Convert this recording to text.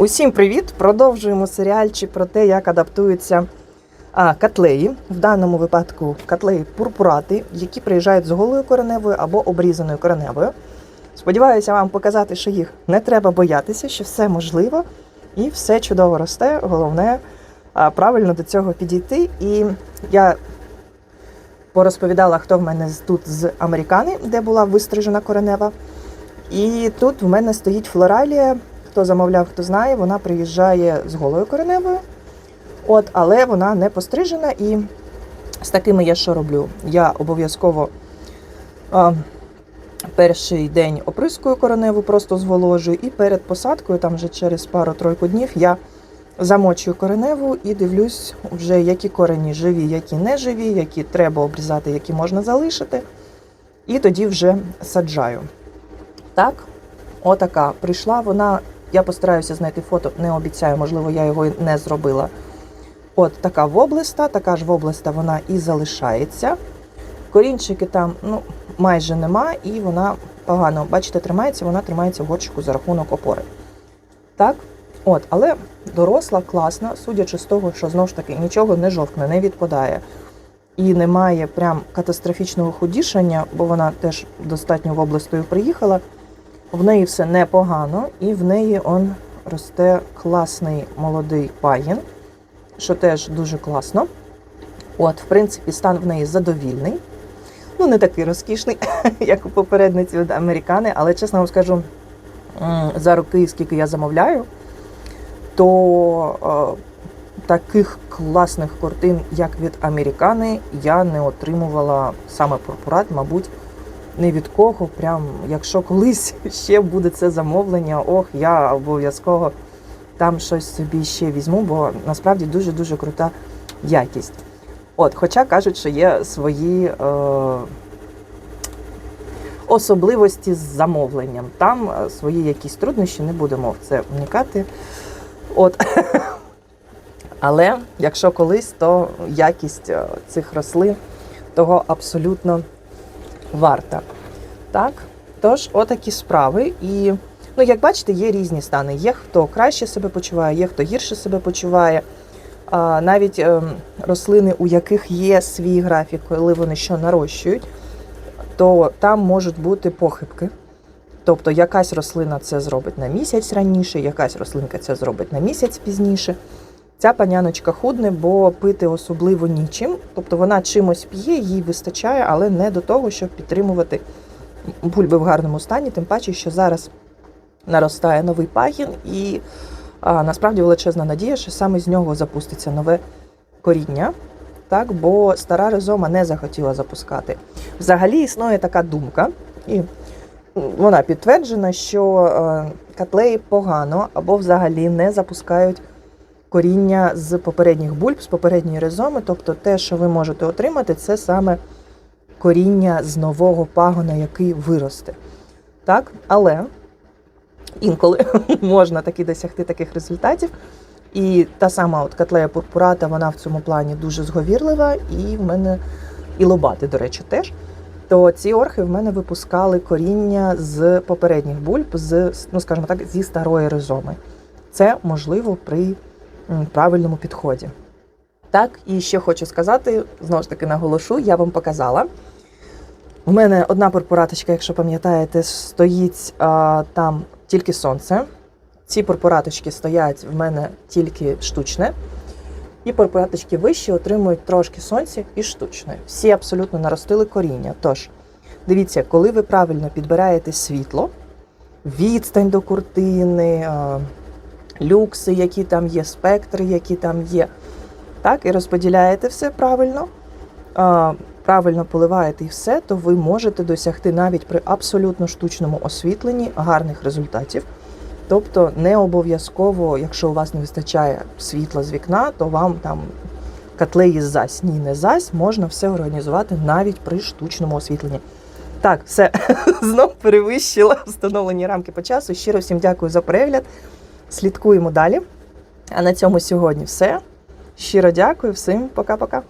Усім привіт! Продовжуємо серіальчик про те, як адаптуються а, котлеї. В даному випадку котлеї пурпурати, які приїжджають з голою кореневою або обрізаною кореневою. Сподіваюся вам показати, що їх не треба боятися, що все можливо і все чудово росте. Головне правильно до цього підійти. І я порозповідала, хто в мене тут з американи, де була вистрижена коренева. І тут в мене стоїть флоралія. Хто замовляв, хто знає, вона приїжджає з голою кореневою. От, але вона не пострижена. І з такими я що роблю? Я обов'язково а, перший день оприскую кореневу, просто зволожую, і перед посадкою, там вже через пару-тройку днів, я замочую кореневу і дивлюсь, вже які корені живі, які не живі, які треба обрізати, які можна залишити. І тоді вже саджаю. Так, отака прийшла. Вона, я постараюся знайти фото, не обіцяю, можливо, я його не зробила. От така воблиста, така ж воблиста вона і залишається. Корінчики там ну, майже нема, і вона погано, бачите, тримається, вона тримається в горщику за рахунок опори. Так, от, але доросла, класна, судячи з того, що знову ж таки нічого не жовкне, не відпадає. І немає прям катастрофічного худішання, бо вона теж достатньо воблистою приїхала. В неї все непогано, і в неї он росте класний молодий пагін, що теж дуже класно. От, в принципі, стан в неї задовільний. Ну, не такий розкішний, як у попередниці від американи, але чесно вам скажу, за роки, скільки я замовляю, то е, таких класних картин, як від американи, я не отримувала саме пурпурат, мабуть, не від кого. Прям, якщо колись ще буде це замовлення, ох, я обов'язково там щось собі ще візьму, бо насправді дуже-дуже крута якість. От, хоча кажуть, що є свої е, особливості з замовленням. Там е, свої якісь труднощі, не будемо в це вникати. От. Але якщо колись, то якість е, цих рослин того абсолютно варта. Так, тож, отакі справи. І, ну, як бачите, є різні стани. Є хто краще себе почуває, є хто гірше себе почуває. А, навіть ем, рослини, у яких є свій графік, коли вони що нарощують, то там можуть бути похибки. Тобто якась рослина це зробить на місяць раніше, якась рослинка це зробить на місяць пізніше. Ця паняночка худне, бо пити особливо нічим. Тобто вона чимось п'є, їй вистачає, але не до того, щоб підтримувати бульби в гарному стані, тим паче, що зараз наростає новий пагін, і а, насправді величезна надія, що саме з нього запуститься нове коріння. Так, бо стара ризома не захотіла запускати. Взагалі існує така думка, і вона підтверджена, що е, котлеї погано або взагалі не запускають коріння з попередніх бульб, з попередньої ризоми. Тобто те, що ви можете отримати, це саме коріння з нового пагона, який виросте. Так? Але інколи можна таки досягти таких результатів. І та сама от котлея пурпурата, вона в цьому плані дуже зговірлива, і в мене і лобати, до речі, теж. То ці орхи в мене випускали коріння з попередніх бульб, з, ну скажімо так, зі старої ризоми. Це можливо при правильному підході. Так, і ще хочу сказати, знову ж таки наголошу, я вам показала. У мене одна пурпураточка, якщо пам'ятаєте, стоїть а, там тільки сонце. Ці пурпураточки стоять в мене тільки штучне. І пурпураточки вищі отримують трошки сонця і штучне. Всі абсолютно наростили коріння. Тож, дивіться, коли ви правильно підбираєте світло, відстань до куртини, а, люкси, які там є, спектри, які там є, так, і розподіляєте все правильно, правильно поливаєте і все, то ви можете досягти навіть при абсолютно штучному освітленні гарних результатів. Тобто не обов'язково, якщо у вас не вистачає світла з вікна, то вам там котлеї зась, ні, не зась, можна все організувати навіть при штучному освітленні. Так, все знов перевищила встановлені рамки по часу. Щиро всім дякую за перегляд. Слідкуємо далі. А на цьому сьогодні все. Щиро дякую, всім пока-пока.